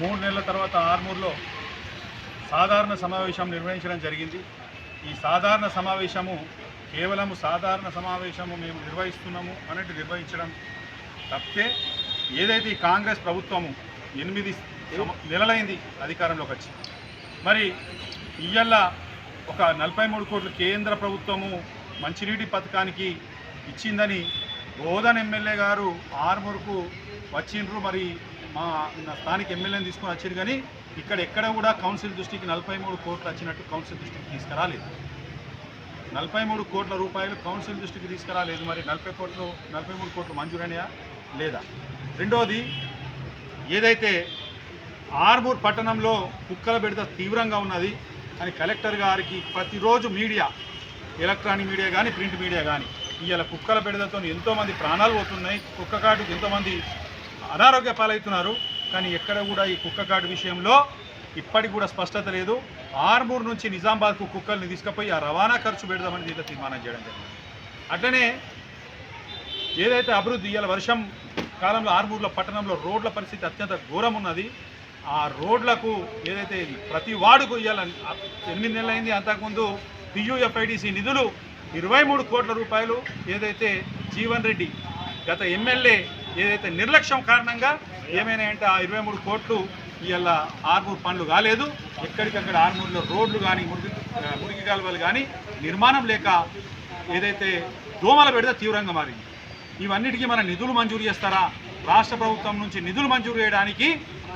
మూడు నెలల తర్వాత ఆర్మూర్లో సాధారణ సమావేశం నిర్వహించడం జరిగింది. ఈ సాధారణ సమావేశము కేవలం సాధారణ సమావేశము మేము నిర్వహిస్తున్నాము అన్నట్టు నిర్వహించడం తప్పితే ఏదైతే ఈ కాంగ్రెస్ ప్రభుత్వము ఎనిమిది నెలలైంది అధికారంలోకి వచ్చి. మరి ఇయ్యల్ల ఒక నలభై మూడు కోట్లు కేంద్ర ప్రభుత్వము మంచినీటి పథకానికి ఇచ్చిందని గోదన్ ఎమ్మెల్యే గారు ఆర్మూర్కు వచ్చిండ్రు. మరి మా నా స్థానిక ఎమ్మెల్యేని తీసుకొని వచ్చారు కానీ ఇక్కడ ఎక్కడ కూడా కౌన్సిల్ దృష్టికి నలభై మూడు కోట్లు వచ్చినట్టు కౌన్సిల్ దృష్టికి తీసుకురాలేదు. నలభై మూడు కోట్ల రూపాయలు కౌన్సిల్ దృష్టికి తీసుకురాలేదు మరి నలభై కోట్లు నలభై మూడు కోట్లు మంజూరైనయా? లేదా? రెండవది ఏదైతే ఆర్మూర్ పట్టణంలో కుక్కల బిడత తీవ్రంగా ఉన్నది అని కలెక్టర్ గారికి ప్రతిరోజు మీడియా ఎలక్ట్రానిక్ మీడియా కానీ ప్రింట్ మీడియా కానీ ఇవాళ కుక్కల బిడదతో ఎంతోమంది ప్రాణాలు పోతున్నాయి కుక్క కాటుకు ఎంతోమంది అనారోగ్య పాలవుతున్నారు కానీ ఎక్కడ కూడా ఈ కుక్క కాటు విషయంలో ఇప్పటికి కూడా స్పష్టత లేదు. ఆర్మూర్ నుంచి నిజామాబాద్కు కుక్కల్ని తీసుకుపోయి ఆ రవాణా ఖర్చు పెడదామని దీంట్లో తీర్మానం చేయడం జరిగింది. అట్లనే ఏదైతే అభివృద్ధి ఇవాళ వర్షం కాలంలో ఆర్మూర్లో పట్టణంలో రోడ్ల పరిస్థితి అత్యంత ఘోరం ఉన్నది ఆ రోడ్లకు ఏదైతే ప్రతి వార్డుకు ఇవాళ ఎనిమిది నెలలైంది అంతకుముందు పియుఎఫ్ఐడిసి నిధులు ఇరవై మూడు కోట్ల రూపాయలు ఏదైతే జీవన్ రెడ్డి గత ఎమ్మెల్యే ఏదైతే నిర్లక్ష్యం కారణంగా ఏమైనాయంటే ఆ ఇరవై మూడు కోట్లు ఇవాళ ఆర్మూర్ పనులు కాలేదు. ఎక్కడికక్కడ ఆర్మూర్లో రోడ్లు కానీ మురికి మురికి కాలువలు కానీ నిర్మాణం లేక ఏదైతే దోమల పెడితే తీవ్రంగా మారింది. ఇవన్నిటికీ మన నిధులు మంజూరు చేస్తారా? రాష్ట్ర ప్రభుత్వం నుంచి నిధులు మంజూరు చేయడానికి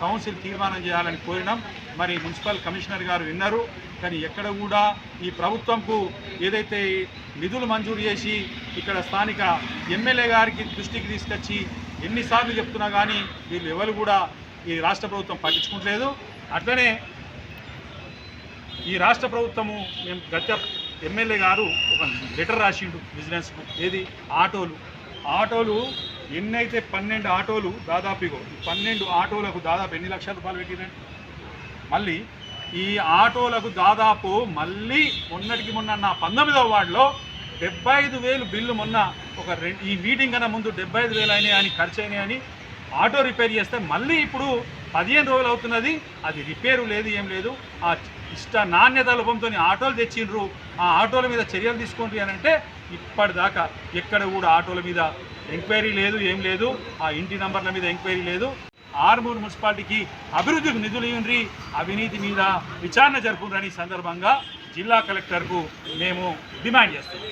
కౌన్సిల్ తీర్మానం చేయాలని కోరినాం. మరి మున్సిపల్ కమిషనర్ గారు విన్నారు. కానీ ఎక్కడ కూడా ఈ ప్రభుత్వంకు ఏదైతే నిధులు మంజూరు చేసి ఇక్కడ స్థానిక ఎమ్మెల్యే గారికి దృష్టికి తీసుకొచ్చి ఎన్నిసార్లు చెప్తున్నా కానీ వీళ్ళు ఎవరు కూడా ఈ రాష్ట్ర ప్రభుత్వం పట్టించుకుంటలేదు. అట్లనే ఈ రాష్ట్ర ప్రభుత్వము మేము గత ఎమ్మెల్యే గారు ఒక లెటర్ రాసిండు బిజినెస్కు ఏది? ఆటోలు. ఆటోలు ఎన్నైతే పన్నెండు ఆటోలు దాదాపు ఇగో ఈ పన్నెండు ఆటోలకు దాదాపు ఎన్ని లక్షల రూపాయలు పెట్టిందండి మళ్ళీ ఈ ఆటోలకు దాదాపు మళ్ళీ మొన్నటికి మొన్న నా పంతొమ్మిదవ వార్డులో డెబ్బై ఐదు వేలు బిల్లు మొన్న ఒక రెండు ఈ మీటింగ్ కన్నా ముందు డెబ్బై ఐదు వేలు అయినాయి అని ఖర్చు అయినాయి అని ఆటో రిపేర్ చేస్తే మళ్ళీ ఇప్పుడు పదిహేను రోజులు అవుతున్నది అది రిపేరు లేదు ఏం లేదు. ఆ ఇష్ట నాణ్యత లోపంతో ఆటోలు తెచ్చిండ్రు. ఆ ఆటోల మీద చర్యలు తీసుకోండి అని అంటే ఇప్పటిదాకా ఎక్కడ కూడా ఆటోల మీద ఎంక్వైరీ లేదు ఏం లేదు. ఆ ఇంటి నంబర్ల మీద ఎంక్వైరీ లేదు. ఆర్మూర్ మున్సిపాలిటీకి అభివృద్ధికి నిధులు ఇవ్వండి అవినీతి మీద విచారణ జరుపుండ్రని సందర్భంగా జిల్లా కలెక్టర్కు మేము డిమాండ్ చేస్తున్నాం.